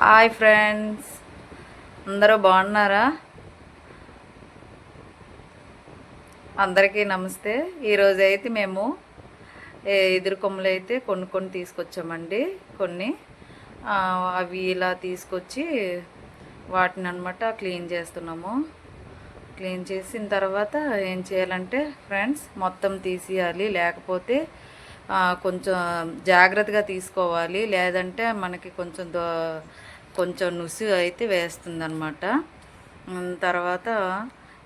Hi friends. అందరూ బాగున్నారా? అందరికీ నమస్తే. ఈరోజు అయితే మేము ఏ, ఎదురు కొమ్మలు అయితే కొన్ని కొన్ని. తీసుకొచ్చామండి కొన్ని అవి ఇలా తీసుకొచ్చి వాటిని అనమాట క్లీన్ చేస్తున్నాము. క్లీన్ చేసిన తర్వాత ఏం చేయాలంటే ఫ్రెండ్స్ మొత్తం తీసేయాలి. లేకపోతే కొంచెం జాగ్రత్తగా తీసుకోవాలి. లేదంటే మనకి కొంచెం దో కొంచెం నుసి అయితే వేస్తుందనమాట తర్వాత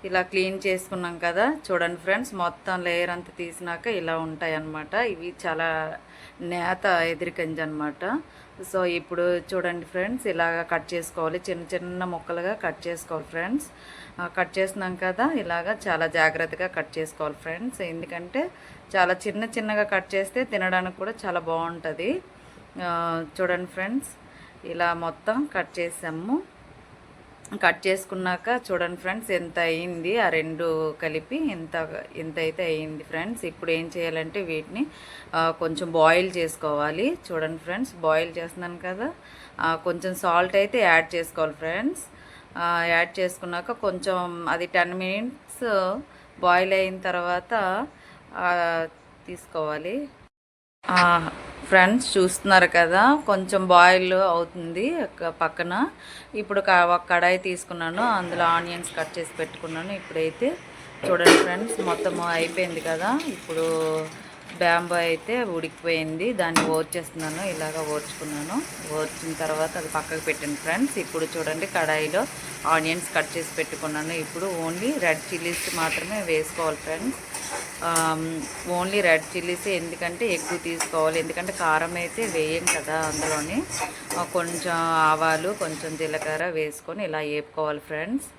ఇలా క్లీన్ చేసుకున్నాం కదా. చూడండి ఫ్రెండ్స్ మొత్తం లేయర్ అంతా తీసినాక ఇలా ఉంటాయి అన్నమాట ఇవి చాలా నేత ఎదిరికంజ అనమాట సో ఇప్పుడు చూడండి ఫ్రెండ్స్ ఇలాగ కట్ చేసుకోవాలి. చిన్న చిన్న ముక్కలుగా కట్ చేసుకోవాలి ఫ్రెండ్స్. కట్ చేసినాం కదా ఇలాగా చాలా జాగ్రత్తగా కట్ చేసుకోవాలి ఫ్రెండ్స్. ఎందుకంటే చాలా చిన్న చిన్నగా కట్ చేస్తే తినడానికి కూడా చాలా బాగుంటుంది. చూడండి ఫ్రెండ్స్ ఇలా మొత్తం కట్ చేసాము. కట్ చేసుకున్నాక చూడండి ఫ్రెండ్స్ ఎంత అయింది? ఆ రెండు కలిపి ఎంత ఎంత అయితే అయింది ఫ్రెండ్స్? ఇప్పుడు ఏం చేయాలంటే వీటిని కొంచెం బాయిల్ చేసుకోవాలి. చూడండి ఫ్రెండ్స్ బాయిల్ చేస్తున్నాను కదా. కొంచెం సాల్ట్ అయితే యాడ్ చేసుకోవాలి ఫ్రెండ్స్. యాడ్ చేసుకున్నాక కొంచెం అది టెన్ మినిట్స్ బాయిల్ అయిన తర్వాత తీసుకోవాలి. ఫ్రెండ్స్ చూస్తున్నారు కదా కొంచెం బాయిల్ అవుతుంది ఒక పక్కన. ఇప్పుడు క- ఒక కడాయి తీసుకున్నాను అందులో ఆనియన్స్ కట్ చేసి పెట్టుకున్నాను. ఇప్పుడైతే చూడండి ఫ్రెండ్స్ మొత్తం అయిపోయింది కదా. ఇప్పుడు బ్యాంబో అయితే ఉడికిపోయింది. దాన్ని ఓర్చేస్తున్నాను ఇలాగ ఓర్చుకున్నాను. ఓర్చిన తర్వాత అది పక్కకు పెట్టాను ఫ్రెండ్స్. ఇప్పుడు చూడండి కడాయిలో ఆనియన్స్ కట్ చేసి పెట్టుకున్నాను. ఇప్పుడు ఓన్లీ రెడ్ చిల్లీస్ మాత్రమే వేసుకోవాలి ఫ్రెండ్స్. ఓన్లీ రెడ్ చిల్లీస్ ఎందుకంటే ఎక్కువ తీసుకోవాలి. ఎందుకంటే కారం అయితే వేయం కదా అందులోని. కొంచెం ఆవాలు కొంచెం జీలకర్ర వేసుకొని ఇలా వేపుకోవాలి ఫ్రెండ్స్.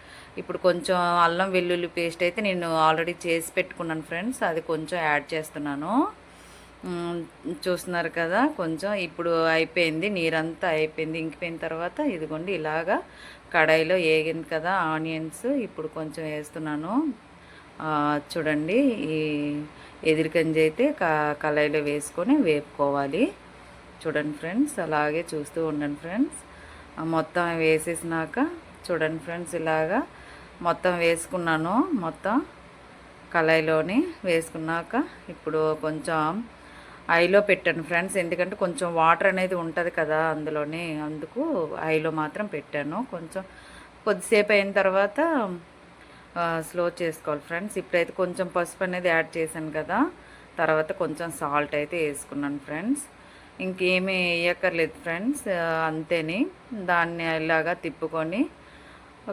ఇప్పుడు కొంచెం అల్లం వెల్లుల్లి పేస్ట్ అయితే నేను ఆల్రెడీ చేసి పెట్టుకున్నాను ఫ్రెండ్స్. అది కొంచెం యాడ్ చేస్తున్నాను. చూస్తున్నారు కదా కొంచెం ఇప్పుడు అయిపోయింది నీరంతా అయిపోయింది. ఇంకిపోయిన తర్వాత ఇదిగోండి ఇలాగా కడాయిలో వేగింది కదా ఆనియన్స్. ఇప్పుడు కొంచెం వేస్తున్నాను. చూడండి ఈ ఎదిరికంజ అయితే క కళాయిలో వేసుకొని వేపుకోవాలి. చూడండి ఫ్రెండ్స్ అలాగే చూస్తూ ఉండండి ఫ్రెండ్స్. మొత్తం వేసేసినాక చూడండి ఫ్రెండ్స్ ఇలాగా మొత్తం వేసుకున్నాను. మొత్తం కళాయిలోని వేసుకున్నాక ఇప్పుడు కొంచెం ఐలో పెట్టాను ఫ్రెండ్స్. ఎందుకంటే కొంచెం వాటర్ అనేది ఉంటుంది కదా అందులోని. అందుకు ఐలో మాత్రం పెట్టాను. కొంచెం కొద్దిసేపు అయిన తర్వాత స్లో చేసుకోవాలి ఫ్రెండ్స్ ఇప్పుడైతే కొంచెం పసుపు అనేది యాడ్ చేశాను కదా. తర్వాత కొంచెం సాల్ట్ అయితే వేసుకున్నాను ఫ్రెండ్స్ ఇంకేమీ వేయక్కర్లేదు ఫ్రెండ్స్ అంతేని. దాన్ని ఇలాగా తిప్పుకొని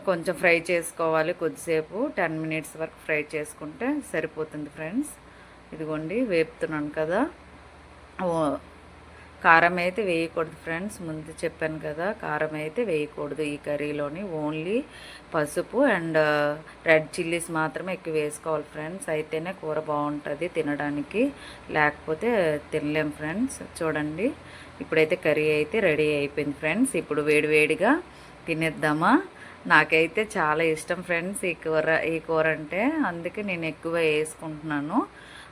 కొంచెం ఫ్రై చేసుకోవాలి కొద్దిసేపు. టెన్ మినిట్స్ వరకు ఫ్రై చేసుకుంటే సరిపోతుంది ఫ్రెండ్స్ ఇదిగోండి వేపుతున్నాను కదా. కారం అయితే వేయకూడదు ఫ్రెండ్స్. ముందు చెప్పాను కదా కారం అయితే వేయకూడదు ఈ కర్రీలోని. ఓన్లీ పసుపు అండ్ uh, రెడ్ చిల్లీస్ మాత్రమే ఎక్కువ వేసుకోవాలి ఫ్రెండ్స్. అయితేనే కూర బాగుంటుంది తినడానికి. లేకపోతే తినలేం ఫ్రెండ్స్. చూడండి ఇప్పుడైతే కర్రీ అయితే రెడీ అయిపోయింది ఫ్రెండ్స్. ఇప్పుడు వేడివేడిగా తినేద్దామా? నాకైతే చాలా ఇష్టం ఫ్రెండ్స్ ఈ కూర ఈ కూర అంటే. అందుకే నేను ఎక్కువ వేసుకుంటున్నాను.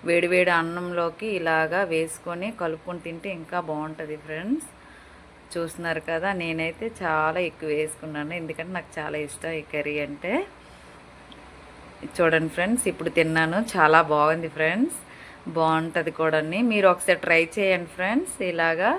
వేడివేడి అన్నంలోకి ఇలాగా వేసుకొని కలుపుకొని తింటే ఇంకా బాగుంటుంది ఫ్రెండ్స్. చూస్తున్నారు కదా నేనైతే చాలా ఎక్కువ వేసుకున్నాను. ఎందుకంటే నాకు చాలా ఇష్టం ఈ కర్రీ అంటే. చూడండి ఫ్రెండ్స్ ఇప్పుడు తిన్నాను. చాలా బాగుంది ఫ్రెండ్స్. బాగుంటుంది కూడా మీరు ఒకసారి ట్రై చేయండి ఫ్రెండ్స్ ఇలాగా